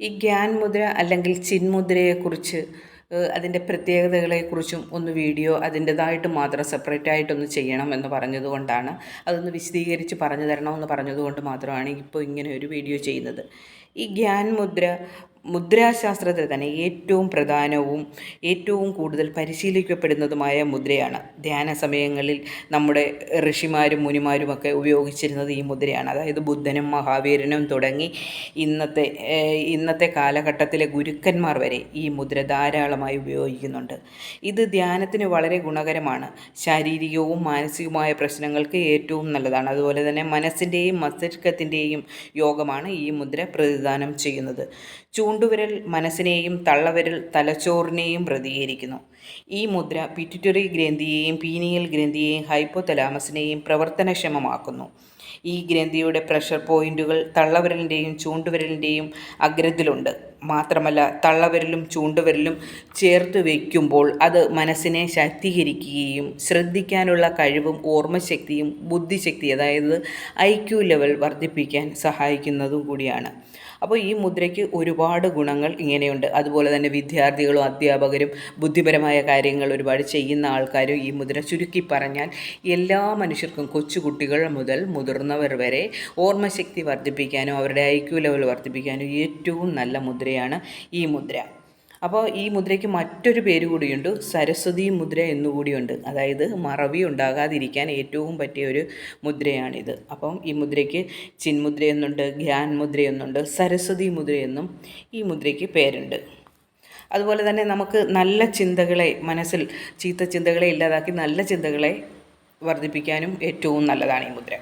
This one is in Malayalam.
ഈ ഗ്യാൻ മുദ്ര അല്ലെങ്കിൽ ചിന്മുദ്രയെക്കുറിച്ച് അതിന്റെ പ്രത്യേകതകളെക്കുറിച്ചും ഒന്ന് വീഡിയോ അതിന്റെതായിട്ട് മാത്രം സെപ്പറേറ്റ് ആയിട്ടൊന്ന് ചെയ്യണം എന്ന് പറഞ്ഞതുകൊണ്ടാണ് അതൊന്ന് വിശദീകരിച്ച് പറഞ്ഞു തരണമെന്ന് പറഞ്ഞതുകൊണ്ട് മാത്രമാണ് ഇപ്പോൾ ഇങ്ങനെ ഒരു വീഡിയോ ചെയ്യുന്നത്. ഈ ഗ്യാൻ മുദ്ര മുദ്രാശാസ്ത്രത്തിൽ തന്നെ ഏറ്റവും പ്രധാനവും ഏറ്റവും കൂടുതൽ പരിശീലിക്കപ്പെടുന്നതുമായ മുദ്രയാണ്. ധ്യാന സമയങ്ങളിൽ നമ്മുടെ ഋഷിമാരും മുനിമാരുമൊക്കെ ഉപയോഗിച്ചിരുന്നത് ഈ മുദ്രയാണ്. അതായത് ബുദ്ധനും മഹാവീരനും തുടങ്ങി ഇന്നത്തെ ഇന്നത്തെ കാലഘട്ടത്തിലെ ഗുരുക്കന്മാർ വരെ ഈ മുദ്ര ധാരാളമായി ഉപയോഗിക്കുന്നുണ്ട്. ഇത് ധ്യാനത്തിന് വളരെ ഗുണകരമാണ്. ശാരീരികവും മാനസികവുമായ പ്രശ്നങ്ങൾക്ക് ഏറ്റവും നല്ലതാണ്. അതുപോലെ തന്നെ മനസ്സിന്റെയും മസ്തിഷ്കത്തിന്റെയും യോഗമാണ് ഈ മുദ്ര പ്രതിദാനം ചെയ്യുന്നത്. ചൂണ്ടുവിരൽ മനസ്സിനെയും തള്ളവിരൽ തലച്ചോറിനെയും പ്രതികരിക്കുന്നു. ഈ മുദ്ര പിറ്റുറ്ററി ഗ്രന്ഥിയെയും പീനിയൽ ഗ്രന്ഥിയെയും ഹൈപ്പോതലാമസിനെയും പ്രവർത്തനക്ഷമമാക്കുന്നു. ഈ ഗ്രന്ഥിയുടെ പ്രഷർ പോയിന്റുകൾ തള്ളവിരലിന്റെയും ചൂണ്ടുവിരലിന്റെയും അഗ്രത്തിലുണ്ട്. മാത്രമല്ല തള്ളവിരലും ചൂണ്ടുവിരലും ചേർത്ത് വയ്ക്കുമ്പോൾ അത് മനസ്സിനെ ശാക്തീകരിക്കുകയും ശ്രദ്ധിക്കാനുള്ള കഴിവും ഓർമ്മശക്തിയും ബുദ്ധിശക്തി അതായത് ഐ ക്യു ലെവൽ വർദ്ധിപ്പിക്കാൻ സഹായിക്കുന്നതും കൂടിയാണ്. അപ്പോൾ ഈ മുദ്രയ്ക്ക് ഒരുപാട് ഗുണങ്ങൾ ഇങ്ങനെയുണ്ട്. അതുപോലെ തന്നെ വിദ്യാർത്ഥികളും അധ്യാപകരും ബുദ്ധിപരമായ കാര്യങ്ങൾ ഒരുപാട് ചെയ്യുന്ന ആൾക്കാരും ഈ മുദ്ര ചുരുക്കി പറഞ്ഞാൽ എല്ലാ മനുഷ്യർക്കും കൊച്ചുകുട്ടികൾ മുതൽ മുതിർന്നവർ വരെ ഓർമ്മശക്തി വർദ്ധിപ്പിക്കാനും അവരുടെ ഐ ക്യു ലെവൽ വർദ്ധിപ്പിക്കാനും ഏറ്റവും നല്ല മുദ്രയാണ് ഈ മുദ്ര. അപ്പോൾ ഈ മുദ്രയ്ക്ക് മറ്റൊരു പേര് കൂടിയുണ്ട്. സരസ്വതി മുദ്ര എന്നുകൂടിയുണ്ട് അതായത് മറവി ഉണ്ടാകാതിരിക്കാൻ ഏറ്റവും പറ്റിയ ഒരു മുദ്രയാണിത്. അപ്പം ഈ മുദ്രയ്ക്ക് ചിന്മുദ്ര എന്നുണ്ട് ഗ്യാൻ മുദ്ര എന്നുണ്ട് സരസ്വതി മുദ്ര എന്നും ഈ മുദ്രയ്ക്ക് പേരുണ്ട്. അതുപോലെ തന്നെ നമുക്ക് നല്ല ചിന്തകളെ മനസ്സിൽ ചീത്ത ചിന്തകളെ ഇല്ലാതാക്കി നല്ല ചിന്തകളെ വർദ്ധിപ്പിക്കാനും ഏറ്റവും നല്ലതാണ് ഈ മുദ്ര.